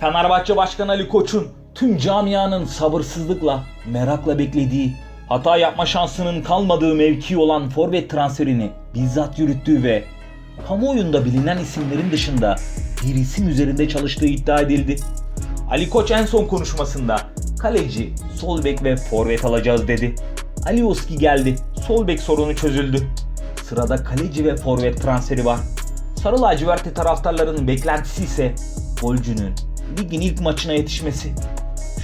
Fenerbahçe Başkanı Ali Koç'un tüm camianın sabırsızlıkla, merakla beklediği, hata yapma şansının kalmadığı mevki olan forvet transferini bizzat yürüttüğü ve kamuoyunda bilinen isimlerin dışında bir isim üzerinde çalıştığı iddia edildi. Ali Koç en son konuşmasında kaleci, sol bek ve forvet alacağız dedi. Ali Oski geldi. Sol bek sorunu çözüldü. Sırada kaleci ve forvet transferi var. Sarı lacivertli taraftarların beklentisi ise golcünün ligin ilk maçına yetişmesi.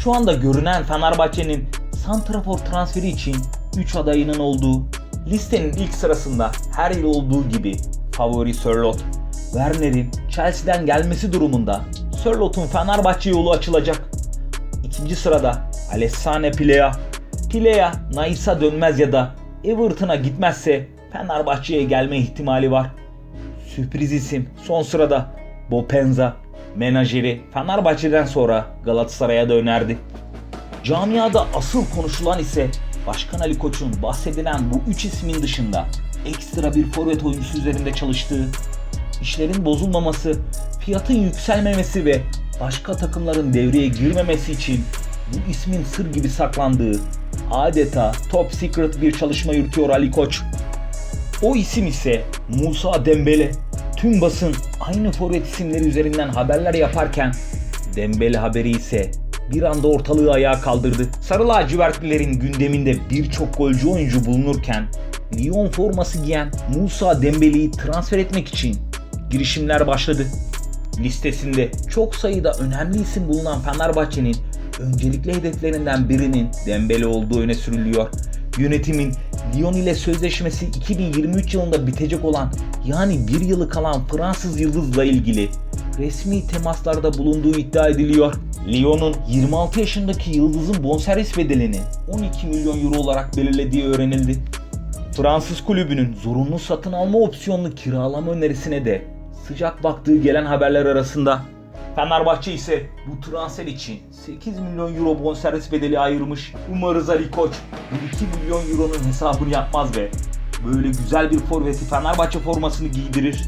Şu anda görünen Fenerbahçe'nin santrafor transferi için 3 adayının olduğu listenin ilk sırasında her yıl olduğu gibi favori Sörlot. Werner'in Chelsea'den gelmesi durumunda Sörlot'un Fenerbahçe yolu açılacak. İkinci sırada Alessane Pilea. Pilea Nais'a dönmez ya da Everton'a gitmezse Fenerbahçe'ye gelme ihtimali var. Sürpriz isim son sırada Bopenza. Menajeri Fenerbahçe'den sonra Galatasaray'a da önerdi. Camiada asıl konuşulan ise Başkan Ali Koç'un bahsedilen bu üç ismin dışında ekstra bir forvet oyuncusu üzerinde çalıştığı, işlerin bozulmaması, fiyatın yükselmemesi ve başka takımların devreye girmemesi için bu ismin sır gibi saklandığı adeta top secret bir çalışma yürütüyor Ali Koç. O isim ise Musa Dembele. Tüm basın aynı forvet isimleri üzerinden haberler yaparken Dembele haberi ise bir anda ortalığı ayağa kaldırdı. Sarı lacivertlilerin gündeminde birçok golcü oyuncu bulunurken Lyon forması giyen Musa Dembele'yi transfer etmek için girişimler başladı. Listesinde çok sayıda önemli isim bulunan Fenerbahçe'nin öncelikli hedeflerinden birinin Dembele olduğu öne sürülüyor. Yönetimin Lyon ile sözleşmesi 2023 yılında bitecek olan yani bir yılı kalan Fransız yıldızla ilgili resmi temaslarda bulunduğu iddia ediliyor. Lyon'un 26 yaşındaki yıldızın bonservis bedelini 12 milyon euro olarak belirlediği öğrenildi. Fransız kulübünün zorunlu satın alma opsiyonlu kiralama önerisine de sıcak baktığı gelen haberler arasında. Fenerbahçe ise bu transfer için 8 milyon euro bonservis bedeli ayırmış. Umarız Ali Koç bu 2 milyon euronun hesabını yapmaz ve böyle güzel bir forveti Fenerbahçe formasını giydirir